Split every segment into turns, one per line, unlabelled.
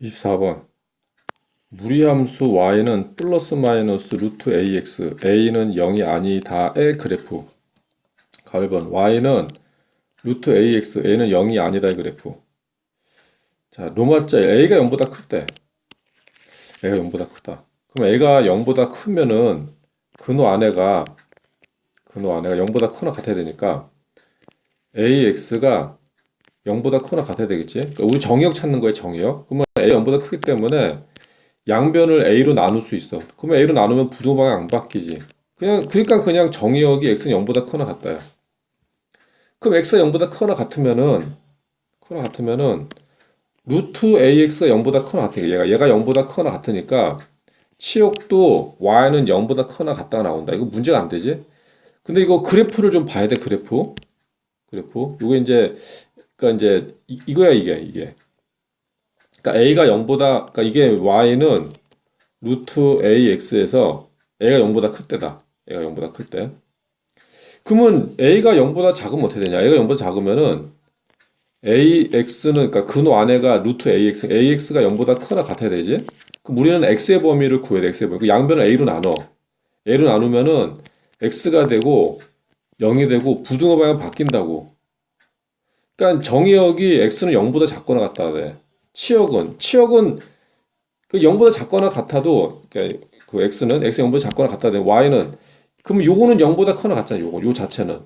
24번. 무리함수 y는 플러스 마이너스 루트 ax a는 0이 아니다의 그래프. 가르번 y는 루트 ax a는 0이 아니다의 그래프. 자 로마자 a가 0보다 클 때. a가 0보다 크다. 그럼 a가 0보다 크면은 근호 안에가 근호 안에가 0보다 크거나 같아야 되니까 ax가 0보다 크거나 같아야 되겠지? 그러니까 우리 정의역 찾는 거예요, 정의역. 그러면 a 0보다 크기 때문에 양변을 a로 나눌 수 있어. 그러면 a로 나누면 방향 안 바뀌지. 그냥 그러니까 그냥 정의역이 x는 0보다 크거나 같다요. 그럼 x가 0보다 크거나 같으면은 크거나 같으면은 루트 ax가 0보다 크거나 같으니까 얘가 얘가 0보다 크거나 같으니까 치역도 y는 0보다 크거나 같다가 나온다. 이거 문제가 안 되지? 근데 이거 그래프를 좀 봐야 돼, 그래프. 그래프. 이거 이제 그러니까 이제 이, 이거야 이게 이게. 그러니까 a가 0보다 그러니까 이게 y는 루트 ax에서 a가 0보다 클 때다. a가 0보다 클 때. 그러면 a가 0보다 작으면 어떻게 되냐? a가 0보다 작으면은 ax는 그러니까 근호 안에가 루트 ax ax가 0보다 크거나 같아야 되지. 그럼 우리는 x의 범위를 구해야 돼. x의 범위. 그 양변을 a로 나눠. a로 나누면은 x가 되고 0이 되고 부등호 방향 바뀐다고. 그러니까 정의역이 x는 0보다 작거나 같다 돼. 치역은 치역은 그 0보다 작거나 같아도 그러니까 그 x는 x 0보다 작거나 같다 돼. y는 그럼 요거는 0보다 크거나 같잖아. 요거 요 자체는.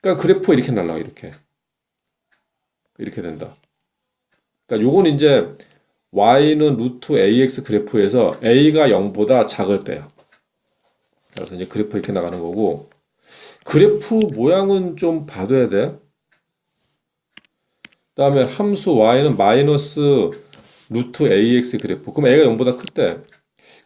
그러니까 그래프가 이렇게 날라 이렇게. 이렇게 된다. 그러니까 요건 이제 y는 루트 ax 그래프에서 a가 0보다 작을 때야. 그래서 이제 그래프 이렇게 나가는 거고 그래프 모양은 좀 봐둬야 돼. 다음에 함수 y는 마이너스 루트 ax 그래프. 그럼 a가 0보다 클 때.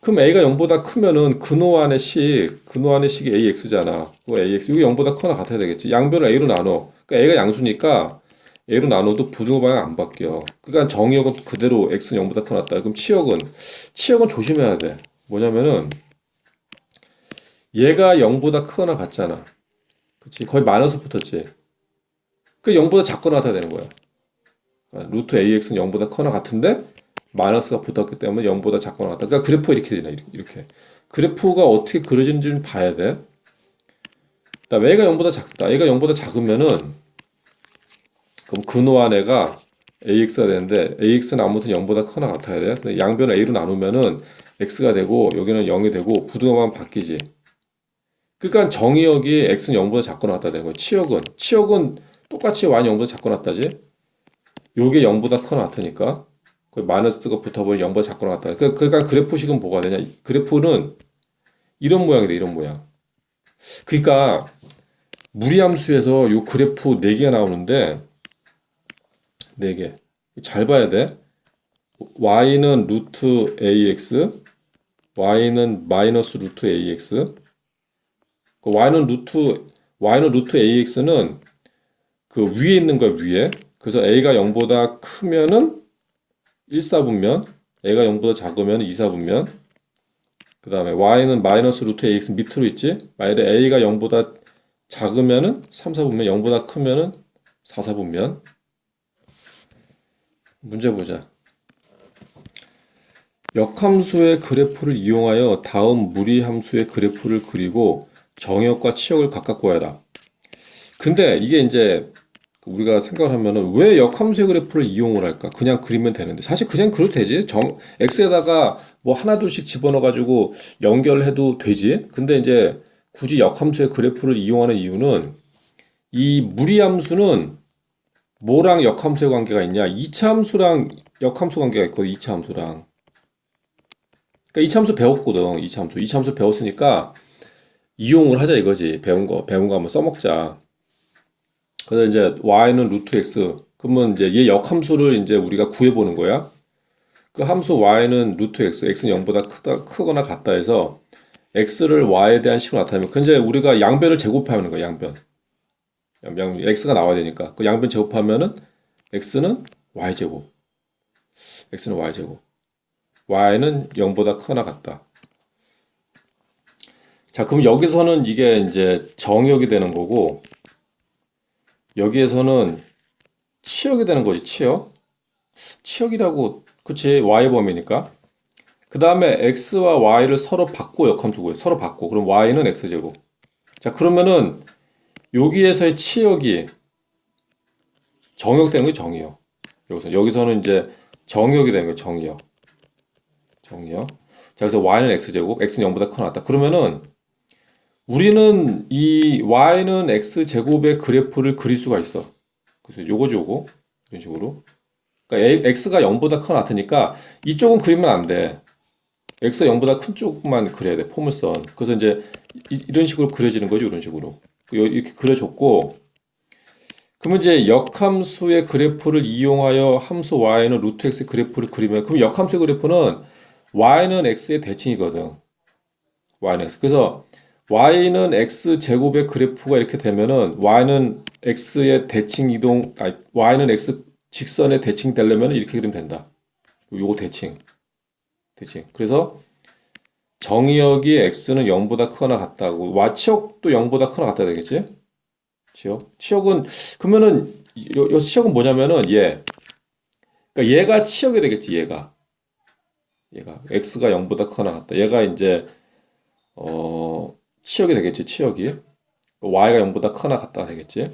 그럼 a가 0보다 크면은 근호 안의 식, 근호 안의 식이 ax잖아. 그 ax. 이거 0보다 크거나 같아야 되겠지. 양변을 a로 나눠. 그러니까 a가 양수니까 a로 나눠도 부등호 방향 안 바뀌어. 그러니까 정의역은 그대로 x는 0보다 크거나 같다. 그럼 치역은, 치역은 조심해야 돼. 뭐냐면은 얘가 0보다 크거나 같잖아. 그치? 거의 마이너스 붙었지. 그 0보다 작거나 같아야 되는 거야. 루트 ax는 0보다 커나 같은데 마이너스가 붙었기 때문에 0보다 작거나 같다. 그러니까 그래프가 이렇게 되나 이렇게. 그래프가 어떻게 그려지는지를 봐야 돼. 그다음 a가 0보다 작다. a가 0보다 작으면은 그럼 근호 안에가 ax가 되는데 ax는 아무튼 0보다 커나 같아야 돼. 근데 양변을 a로 나누면은 x가 되고 여기는 0이 되고 부등호만 바뀌지. 그러니까 정의역이 x는 0보다 작거나 같다 되는 거야. 치역은 치역은 똑같이 y는 0보다 작거나 같다지. 요게 0보다 크거나 같으니까 그 마이너스가 붙어버리면 0보다 작거나 같다. 그, 그러니까 그래프식은 뭐가 되냐? 그래프는 이런 모양이 돼, 이런 모양. 그러니까 무리함수에서 요 그래프 4개가 나오는데 4개. 잘 봐야 돼. y는 루트 ax, y는 마이너스 루트 ax, 그 y는 루트 y는 루트 ax는 그 위에 있는 거야 위에. 그래서 a가 0보다 크면은 1사분면, a가 0보다 작으면 2사분면, 그 다음에 y는 마이너스 루트 ax 밑으로 있지? 만약에 a가 0보다 작으면은 3사분면, 0보다 크면은 4사분면. 문제 보자. 역함수의 그래프를 이용하여 다음 무리함수의 그래프를 그리고 정역과 치역을 각각 구하라. 근데 이게 이제 우리가 생각을 하면은 왜 역함수의 그래프를 이용을 할까? 그냥 그리면 되는데 사실 그냥 그려도 되지. 정 x에다가 뭐 하나 둘씩 집어넣어 가지고 연결해도 되지. 근데 이제 굳이 역함수의 그래프를 이용하는 이유는 이 무리함수는 뭐랑 역함수의 관계가 있냐? 이차함수랑 역함수 관계가 있거든. 이차함수랑. 그러니까 이차함수 배웠거든. 이차함수. 이차함수 배웠으니까 이용을 하자 이거지. 배운 거. 배운 거 한번 써먹자. 그래서 이제 y는 루트 x 그러면 이제 얘 역함수를 이제 우리가 구해 보는 거야. 그 함수 y는 루트 x, x는 0보다 크다, 크거나 같다 해서 x를 y에 대한 식으로 나타내면 그 이제 우리가 양변을 제곱하는 거야, 양변. 양, x가 나와야 되니까. 그 양변 제곱하면은 x는 y제곱. x는 y제곱. y는 0보다 크거나 같다. 자, 그럼 여기서는 이게 이제 정역이 되는 거고 여기에서는 치역이 되는 거지, 치역. 치역이라고 그치, y 범위니까. 그 다음에 x와 y를 서로 바꿔 역함수 구해. 서로 바꿔. 그럼 y는 x제곱. 자, 그러면은 여기에서의 치역이 정역되는 게 정이역. 여기서 여기서는 이제 정역이 되는 거 정이역. 정이역. 자, 그래서 y는 x제곱, x는 0보다 커 낫다. 그러면은 우리는 이 y는 x제곱의 그래프를 그릴 수가 있어. 그래서 요거죠, 요거. 이런 식으로. 그러니까 x가 0보다 커 낫으니까 이쪽은 그리면 안 돼. x가 0보다 큰 쪽만 그려야 돼, 포물선. 그래서 이제 이, 런 식으로 그려지는 거죠, 이런 식으로. 요- 이렇게 그려줬고, 그러면 이제 역함수의 그래프를 이용하여 함수 y는 루트 x 그래프를 그리면, 그럼 역함수의 그래프는 y는 x의 대칭이거든. y는 x. 그래서 y는 x 제곱의 그래프가 이렇게 되면은 y는 x의 대칭 이동, 아니, y는 x 직선의 대칭 되려면 이렇게 그리면 된다. 요거 대칭. 대칭. 그래서 정의역이 x는 0보다 크거나 같다고. 와 치역도 0보다 크거나 같다 되겠지? 치역. 치역은 그러면은 요, 요 치역은 뭐냐면은 얘. 그러니까 얘가 치역이 되겠지, 얘가. 얘가 x가 0보다 크거나 같다. 얘가 이제 어 치역이 되겠지, 치역이. y가 0보다 크거나 같다 되겠지.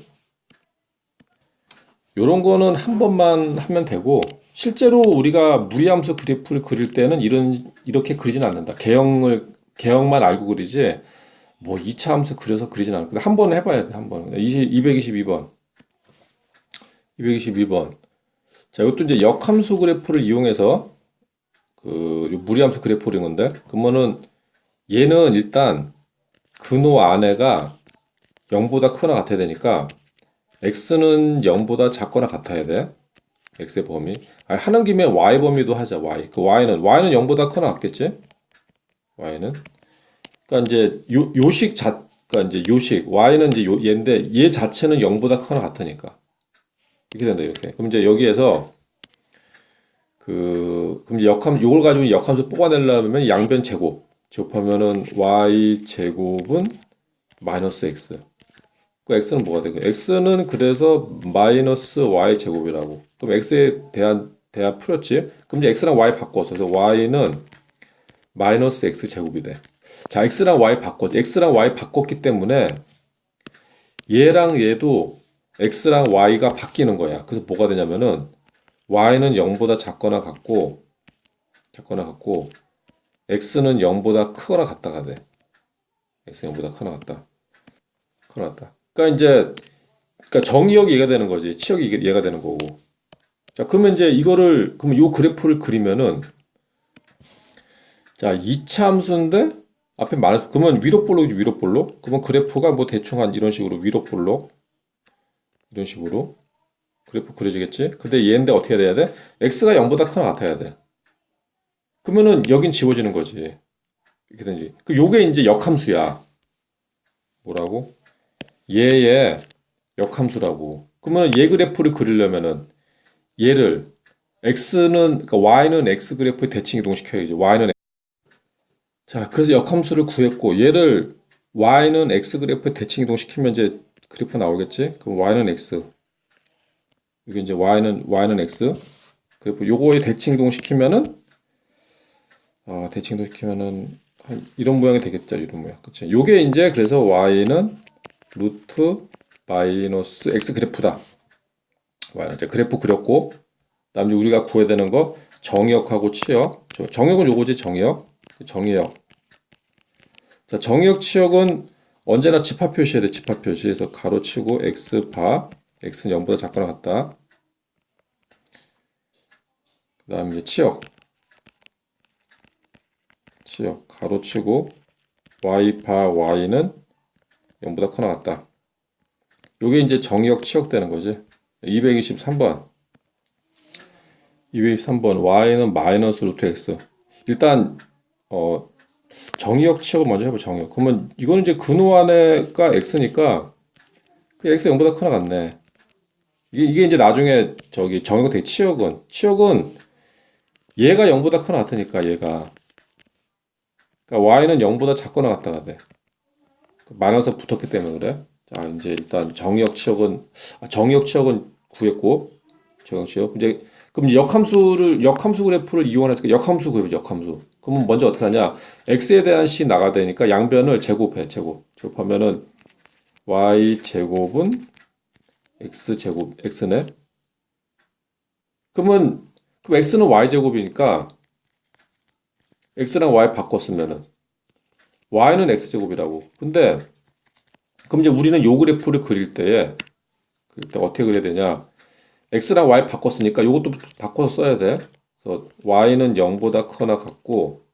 요런 거는 한 번만 하면 되고 실제로 우리가 무리함수 그래프를 그릴 때는 이런 이렇게 그리진 않는다. 개형을 개형만 알고 그리지 뭐 2차 함수 그려서 그리진 않을. 한번 해봐야 돼. 한 번. 20, 222번. 222번. 자, 이것도 이제 역함수 그래프를 이용해서 그 무리함수 그래프 그린 건데 그러면은 얘는 일단 근호 안에가 0보다 크거나 같아야 되니까 x는 0보다 작거나 같아야 돼. x의 범위. 아니, 하는 김에 y 범위도 하자. y. 그 y는 y는 0보다 크거나 같겠지? y는. 그러니까 이제 요 요식 자 그러니까 이제 요식 y는 이제 요 얘인데 얘 자체는 0보다 크거나 같으니까. 이렇게 된다 이렇게. 그럼 이제 여기에서 그 그럼 이제 역함 요걸 가지고 역함수 뽑아내려면 양변 제곱. 제곱하면은 y 제곱은 마이너스 x. 그 x는 뭐가 되고? x는 그래서 마이너스 y 제곱이라고. 그럼 x에 대한 대한 풀었지? 그럼 이제 x랑 y 바꿔서. 그래서 y는 마이너스 x 제곱이 돼자 x랑 y 바꿨 x랑 y 바꿨기 때문에 얘랑 얘도 x랑 y가 바뀌는 거야. 그래서 뭐가 되냐면은 y는 0보다 작거나 같고 작거나 같고 x는 0보다 크거나 같다가 돼 x는 0보다 크거나 같다 크거나 같다 그러니까 이제 그러니까 정의역이 얘가 되는 거지. 치역이 얘가 되는 거고. 자, 그러면 이제 이거를 그러면 요 그래프를 그리면은 자, 2차 함수인데 앞에 말해 그러면 위로 볼록이지 위로 볼록. 그러면 그래프가 뭐 대충 한 이런 식으로 위로 볼록 이런 식으로 그래프 그려지겠지? 근데 얘인데 어떻게 돼야 돼? x가 0보다 크거나 같아야 돼. 그러면은 여긴 지워지는 거지. 이렇게 되지. 그 요게 이제 역함수야. 뭐라고? 얘의 역함수라고. 그러면 얘 그래프를 그리려면은 얘를 x는 그러니까 y는 x 그래프의 대칭 이동시켜야지. y는 자, 그래서 역함수를 구했고 얘를 y는 x 그래프의 대칭 이동시키면 이제 그래프 나오겠지? 그럼 y는 x. 이게 이제 y는 y는 x. 그래프 요거에 대칭 이동시키면은 어, 대칭 이동시키면은 한 이런 모양이 되겠죠. 이런 모양. 그치? 요게 이제 그래서 y는 루트 마이너스 x 그래프다. y는 이제 그래프 그렸고, 그다음 에 우리가 구해야 되는 거 정역하고 치역. 저 정역은 요거지 정역. 정역. 자 정역 치역은 언제나 집합 표시해야 돼. 집합 표시해서 가로 치고 x 바 x는 0보다 작거나 같다. 그 다음 이제 치역. 치역 가로 치고 y 바 y는 0보다 커 나왔다. 요게 이제 정역 치역되는 거지. 223번. 223번. y는 마이너스 루트 x. 일단, 어, 정역 치역을 먼저 해보 정역. 그러면 이거는 이제 근호 안에가 x니까 그 x 0보다 커 나갔네. 이게, 이게 이제 나중에 저기 정역 되게 치역은, 치역은 얘가 0보다 커 나갔으니까 얘가. 그러니까 y는 0보다 작거나 같다가 돼. 마이너스 붙었기 때문에 그래. 자, 이제 일단 정역 치역은 아, 정역 치역은 구했고 정역 치역 이제 그럼 역함수를 역함수 그래프를 이용해서 역함수 그래프 역함수. 그러면 먼저 어떻게 하냐? x에 대한 c 나가야 되니까 양변을 제곱해. 제곱. 제곱하면은 y 제곱은 x 제곱 x네. 그러면 그럼 x는 y 제곱이니까 x랑 y 바꿨으면은 y는 x 제곱이라고. 근데 그럼 이제 우리는 요 그래프를 그릴 때에 그릴 때 어떻게 그려야 되냐? x랑 y 바꿨으니까 요것도 바꿔서 써야 돼. 그래서 y는 0보다 크거나 같고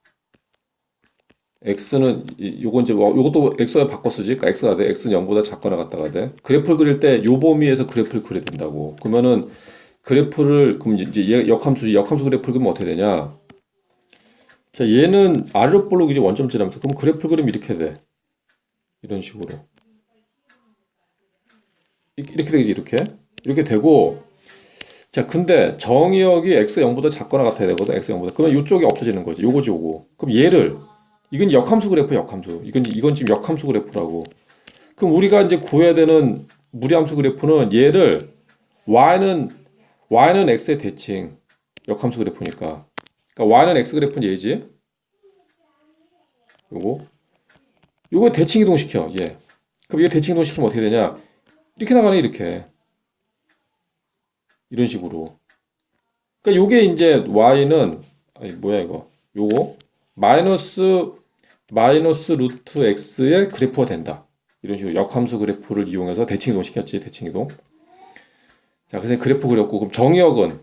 x는 이- 요건 이제 뭐- 요것도 x와 바꿔 쓰지. 그러니까 x가 돼. x는 0보다 작거나 같다가 돼. 그래프를 그릴 때 요 범위에서 그래프를 그려야 된다고. 그러면은 그래프를 그럼 이제 얘 역함수 역함수 그래프를 그리면 어떻게 되냐? 자, 얘는 아래로 볼록이지 원점지라면서 그럼 그래프를 그리면 이렇게 돼. 이런 식으로. 이- 이렇게 되지 이렇게. 이렇게 되고 자, 근데 정의역이 x 0보다 작거나 같아야 되거든. x 0보다. 그러면 이쪽이 없어지는 거지. 요거지 요거. 그럼 얘를 이건 역함수 그래프 역함수. 이건 이건 지금 역함수 그래프라고. 그럼 우리가 이제 구해야 되는 무리함수 그래프는 얘를 y는 y는 x의 대칭 역함수 그래프니까. 그러니까 y는 x 그래프는 얘지. 요거. 요거 대칭 이동시켜. 얘. 그럼 얘 대칭 이동시키면 어떻게 되냐? 이렇게 나가네 이렇게. 이런 식으로. 그러니까 요게 이제 y는 아니 뭐야 이거. 요거 마이너스 마이너스 루트 x의 그래프가 된다. 이런 식으로 역함수 그래프를 이용해서 대칭 이동 시켰지. 대칭 이동. 자, 그래서 그래프 그렸고 그럼 정의역은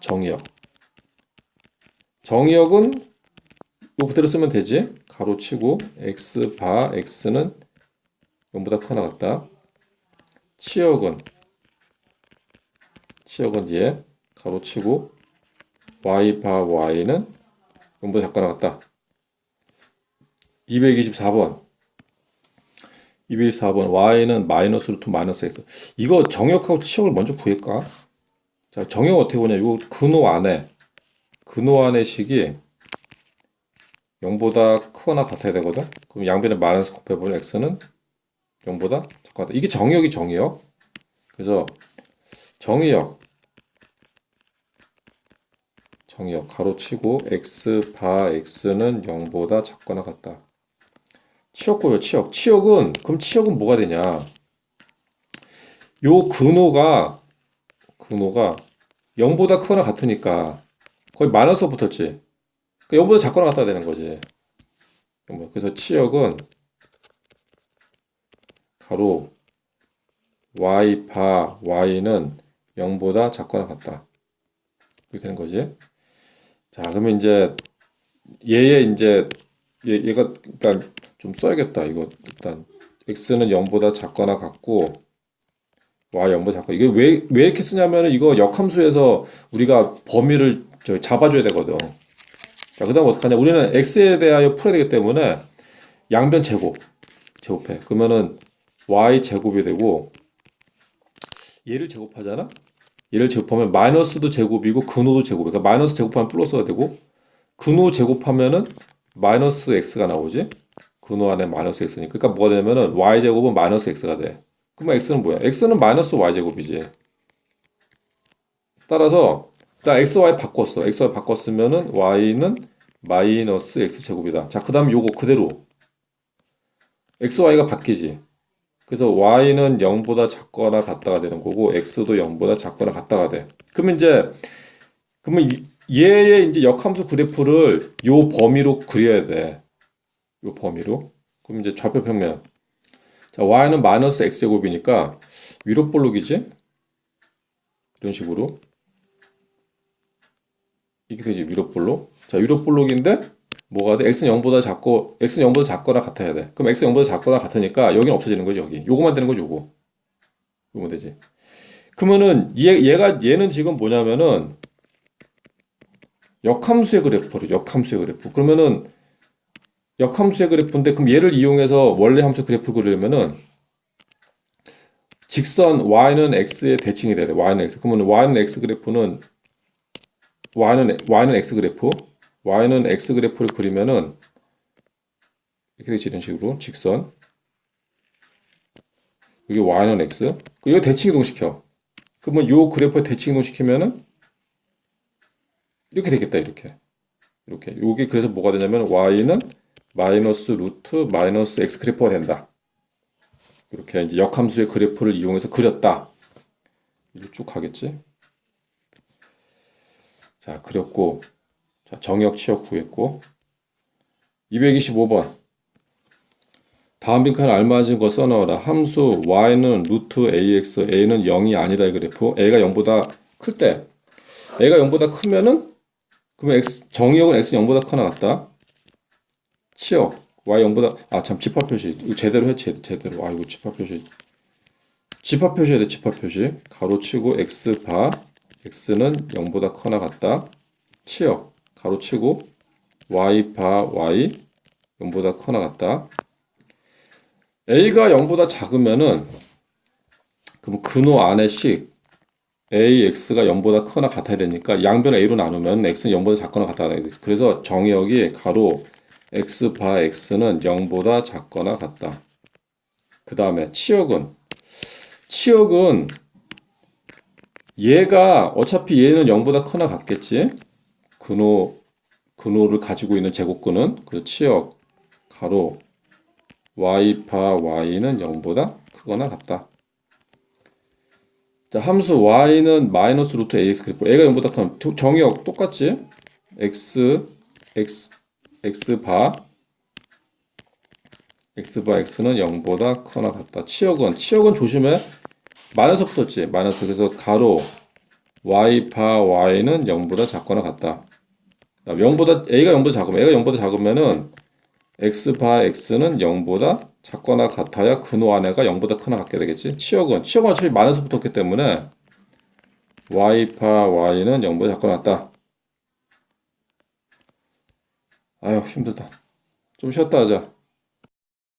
정의역. 정의역은 요 그대로 쓰면 되지. 가로 치고 x 바 x는 0보다 크거나 같다. 치역은 치역은 얘 가로 치고 y 바 y는 0보다 작거나 같다. 224번 224번 y는 마이너스 루트 마이너스 x 이거 정역하고 치역을 먼저 구할까? 자 정역 어떻게 보냐 요 근호 안에 근호 안의 식이 0보다 크거나 같아야 되거든 그럼 양변에 마이너스 곱해보면 x는 0보다 작거나 이게 정역이 정역 그래서 정의역 정의역 가로치고 x 바 x는 0보다 작거나 같다 치역고요, 치역. 치역은, 그럼 치역은 뭐가 되냐? 요 근호가, 근호가 0보다 크거나 같으니까 거의 마이너스 붙었지. 그러니까 0보다 작거나 같아야 되는 거지. 그래서 치역은 가로 y 바 y는 0보다 작거나 같다. 이렇게 되는 거지. 자, 그러면 이제 얘의 이제 얘, 얘가 일단 좀 써야겠다. 이거 일단 x는 0보다 작거나 같고 y 0보다 작고 이게 왜, 왜 이렇게 쓰냐면은 이거 역함수에서 우리가 범위를 저 잡아줘야 되거든. 자, 그 다음 어떡하냐? 우리는 x에 대하여 풀어야 되기 때문에 양변 제곱 제곱해. 그러면은 y 제곱이 되고 얘를 제곱하잖아. 얘를 제곱하면 마이너스도 제곱이고 근호도 제곱이야. 그러니까 마이너스 제곱하면 플러스가 되고 근호 제곱하면은 마이너스 x가 나오지. 근호 안에 마이너스 x니까. 그러니까 뭐가 되냐면은 y 제곱은 마이너스 x가 돼. 그러면 x는 뭐야? x는 마이너스 y 제곱이지. 따라서 나 x, y 바꿨어. x, y 바꿨으면은 y는 마이너스 x 제곱이다. 자, 그 다음 요거 그대로 x, y가 바뀌지. 그래서 y는 0보다 작거나 같다가 되는 거고 x도 0보다 작거나 같다가 돼. 그러면 이제 그러면 이- 얘의 이제 역함수 그래프를 요 범위로 그려야 돼. 요 범위로. 그럼 이제 좌표 평면. 자, y는 마이너스 x제곱이니까 위로 볼록이지? 이런 식으로. 이렇게 되지, 위로 볼록. 자, 위로 볼록인데, 뭐가 돼? x는 0보다 작고, x는 0보다 작거나 같아야 돼. 그럼 x는 0보다 작거나 같으니까, 여기는 없어지는 거지, 여기. 요거만 되는 거지, 요거. 요거 되지. 그러면은, 얘, 얘가, 얘는 지금 뭐냐면은, 역함수의 그래프를 역함수의 그래프. 그러면은 역함수의 그래프인데 그럼 얘를 이용해서 원래 함수 그래프 그리려면은 직선 y는 x의 대칭이 돼야 돼. y는 x. 그러면 y는 x 그래프는 y는 y는 x 그래프. y는 x 그래프를 그리면은 이렇게 되지 이런 식으로 직선. 여기 y는 x. 이거 대칭 이동시켜. 그러면 요 그래프에 대칭 이동시키면은 이렇게 되겠다 이렇게 이렇게 요게 그래서 뭐가 되냐면 y는 마이너스 루트 마이너스 x 그래프가 된다 이렇게 이제 역함수의 그래프를 이용해서 그렸다 이렇게 쭉 가겠지 자 그렸고 자 정역 치역 구했고 225번. 다음 빈칸에 알맞은 거 써넣어라. 함수 y는 루트 ax, a는 0이 아니다 이 그래프. a가 0보다 클 때, a가 0보다 크면은 그러면 x 정의역은 x 0보다 커나 같다. 치역 y 0보다 아 참 집합 표시. 제대로 해 제, 제대로. 아이고 집합 표시. 집합 표시해야 돼 집합 표시. 가로치고 x 바 x는 0보다 커나 같다. 치역 가로치고 y 바 y 0보다 커나 같다. a가 0보다 작으면은 그럼 근호 안의 식 ax가 0보다 크거나 같아야 되니까 양변 a로 나누면 x는 0보다 작거나 같다. 그래서 정의역이 가로 x 바 x는 0보다 작거나 같다. 그 다음에 치역은 치역은 얘가 어차피 얘는 0보다 크거나 같겠지. 근호 근호를 가지고 있는 제곱근은 그래서 치역 가로 y 바 y는 0보다 크거나 같다. 자, 함수 y는 마이너스 루트 ax 그래프 a가 0보다 크면 두- 정의역 똑같지? x x x 바 x 바 x는 0보다 크거나 같다. 치역은 치역은 조심해. 마이너스 붙었지. 마이너스 그래서 가로 y 바 y는 0보다 작거나 같다. 그다음 0보다 a가 0보다 작으면 a가 0보다 작으면은 x 바 x는 0보다 작거나 같아야 근호 안에가 0보다 크나 같게 되겠지. 치역은 치역은 어차피 마이너스 붙었기 때문에 y 바 y는 0보다 작거나 같다. 아유 힘들다. 좀 쉬었다 하자.